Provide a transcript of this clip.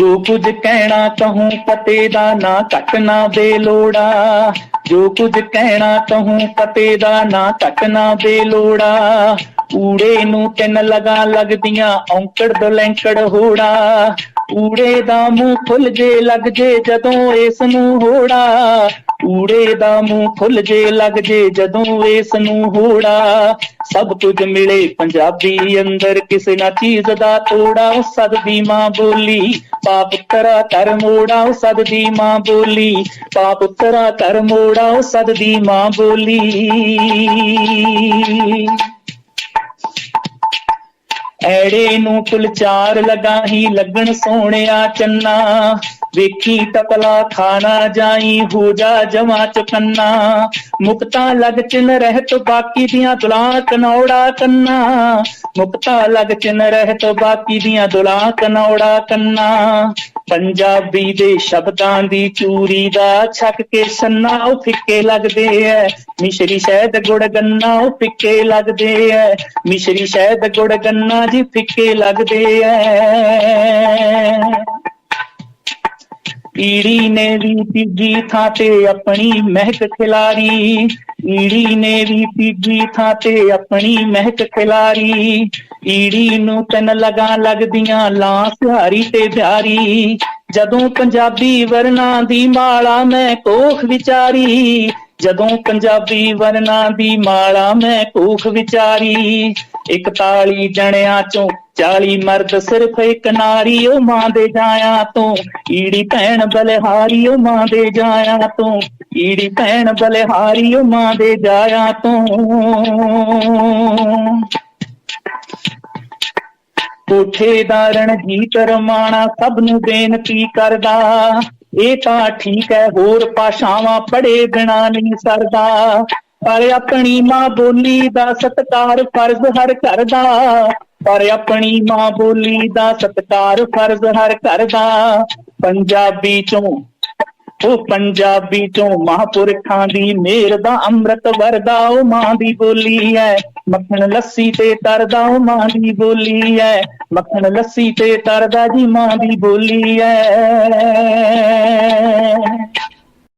ਜੋ ਕੁਝ ਕਹਿਣਾ ਕਹੂੰ ਪਤੇ ਦਾ ਨਾ ਘਟ ਨਾ ਦੇ ਲੋੜਾ। ਜੋ ਕੁਝ ਕਹਿਣਾ ਕਹੂੰ ਪਤੇ ਦਾ ਨਾ ਘਟ ਨਾ ਦੇ ਲੋੜਾ। ਊੜੇ ਨੂੰ ਤਿੰਨ ਲਗਾ ਲੱਗਦੀਆਂ ਔਂਕੜ ਦਲੈਂਕੜ ਹੋੜਾ। ਊੜੇ ਦਾ ਮੂੰਹ ਫੁੱਲ ਜੇ ਲੱਗ ਜੇ ਜਦੋਂ ਇਸ ਨੂੰ ਹੋੜਾ ਊੜੇ ਦਾ ਮੂੰਹ ਫੁੱਲ ਜੇ ਲੱਗ ਜੇ ਜਦੋਂ ਇਸ ਨੂੰ ਹੋੜਾ ਸਭ ਕੁਝ ਮਿਲੇ ਪੰਜਾਬੀ ਅੰਦਰ, ਕਿਸੇ ਨਾ ਚੀਜ਼ ਦਾ ਤੋੜਾ। ਉਹ ਸਦਦੀ ਮਾਂ ਬੋਲੀ, ਪਾਪ ਪੁੱਤਰਾ ਤਰ ਮੋੜਾ। ਉਹ ਸਦਦੀ ਮਾਂ ਬੋਲੀ, ਪਾਪ ਪੁੱਤਰਾ ਤਰ ਮੋੜਾ। ਉਹ ਸਦਦੀ ਮਾਂ ਬੋਲੀ। ਐੜੇ ਨੂੰ ਕੁਲਚਾਰ ਲਗਾ ਹੀ ਲੱਗਣ ਸੋਹਣਿਆ ਚੰਨਾ। ਵੇਖੀ ਟਪਲਾ ਖਾਣਾ ਜਾਈ ਹੋ ਜਾ ਜਮਾ ਚੁਕੰਨਾ ਮੁਕਤਾ ਲਗ ਚਿਨ ਰਹਿਤ ਬਾਕੀ ਦੀਆਂ ਦੁਲਾਂ ਕਨੌੜਾ ਕੰਨਾ। ਮੁਕਤਾ ਲਗ ਚਿਨ ਰਹਿਤ ਬਾਕੀ ਦੀਆਂ ਦੁਲਾਂ ਕਨੌੜਾ ਕੰਨਾ। ਪੰਜਾਬੀ ਦੇ ਸ਼ਬਦਾਂ ਦੀ ਚੂਰੀ ਦਾ ਛੱਕ ਕੇ ਸੰਨਾ, ਉਹ ਫਿੱਕੇ ਲੱਗਦੇ ਐ। ਮਿਸ਼ਰੀ ਸ਼ਹਿਦ ਗੁੜ ਗੰਨਾ, ਉਹ ਫਿੱਕੇ ਲੱਗਦੇ ਐ। ਮਿਸ਼ਰੀ ਸ਼ਹਿਦ ਗੁੜ ਗੰਨਾ ਜੀ ਫਿੱਕੇ ਲੱਗਦੇ ਐ। ਈੜੀ ਨੇ ਵੀ ਤੀਜੀ ਥਾਂ ਤੇ ਆਪਣੀ ਮਹਿਕ ਖਿਲਾਰੀ। ਈੜੀ ਨੇ ਵੀ ਤੀਜੀ ਥਾਂ ਤੇ ਆਪਣੀ ਮਹਿਕ ਖਿਲਾਰੀ। ਈੜੀ ਨੂੰ ਤਨ ਲਗਾ ਲੱਗਦੀਆਂ ਲਾਂ ਸਿਹਾਰੀ ਤੇ ਧਿਆਰੀ ਜਦੋਂ ਪੰਜਾਬੀ ਵਰਨਾ ਦੀ ਮਾਲਾ ਮੈਂ ਕੋਖ ਵਿਚਾਰੀ। ਜਦੋਂ ਪੰਜਾਬੀ ਵਰਨਾ ਦੀ ਮਾਲਾ ਮੈਂ ਕੋਖ ਵਿਚਾਰੀ। 41 ਜਣਿਆਂ ਚੋਂ 40 ਮਰਦ ਸਿਰਫ ਇੱਕ ਨਾਰੀ, ਉਹ ਮਾਂ ਦੇ ਜਾਇਆ ਤੋਂ। ਈੜੀ ਭੈਣ ਬਲਿਹਾਰੀ, ਉਹ ਮਾਂ ਦੇ ਜਾਇਆ ਤੋਂ। ਈੜੀ ਭੈਣ ਬਲਿਹਾਰੀ, ਉਹ ਮਾਂ ਦੇ ਜਾਇਆ ਤੋਂ। ਕੋਠੇ ਦਾ ਰਣਜੀਤ ਰਮਾਣਾ ਸਭ ਨੂੰ ਬੇਨਤੀ ਕਰਦਾ। ਇਹ ਤਾਂ ਠੀਕ ਹੈ, ਹੋਰ ਭਾਸ਼ਾਵਾਂ ਪੜੇ ਬਿਨਾ ਨਹੀਂ ਸਰਦਾ। ਪਰ ਆਪਣੀ ਮਾਂ ਬੋਲੀ ਦਾ ਸਤਕਾਰ ਫਰਜ਼ ਹਰ ਕਰਦਾ। ਪਰ ਆਪਣੀ ਮਾਂ ਬੋਲੀ ਦਾ ਸਤਕਾਰ ਫਰਜ਼ ਹਰ ਘਰ ਦਾ ਪੰਜਾਬੀ ਚੋਂ, ਉਹ ਪੰਜਾਬੀ ਚੋਂ ਮਹਾਂਪੁਰਖਾਂ ਦੀ ਮਿਹਰ ਦਾ ਅੰਮ੍ਰਿਤ ਵਰਦਾ, ਉਹ ਮਾਂ ਦੀ ਬੋਲੀ ਹੈ। ਮੱਖਣ ਲੱਸੀ ਤੇ ਤਰਦਾ, ਉਹ ਮਾਂ ਦੀ ਬੋਲੀ ਹੈ। ਮੱਖਣ ਲੱਸੀ ਤੇ ਤਰਦਾ ਜੀ ਮਾਂ ਦੀ ਬੋਲੀ ਹੈ।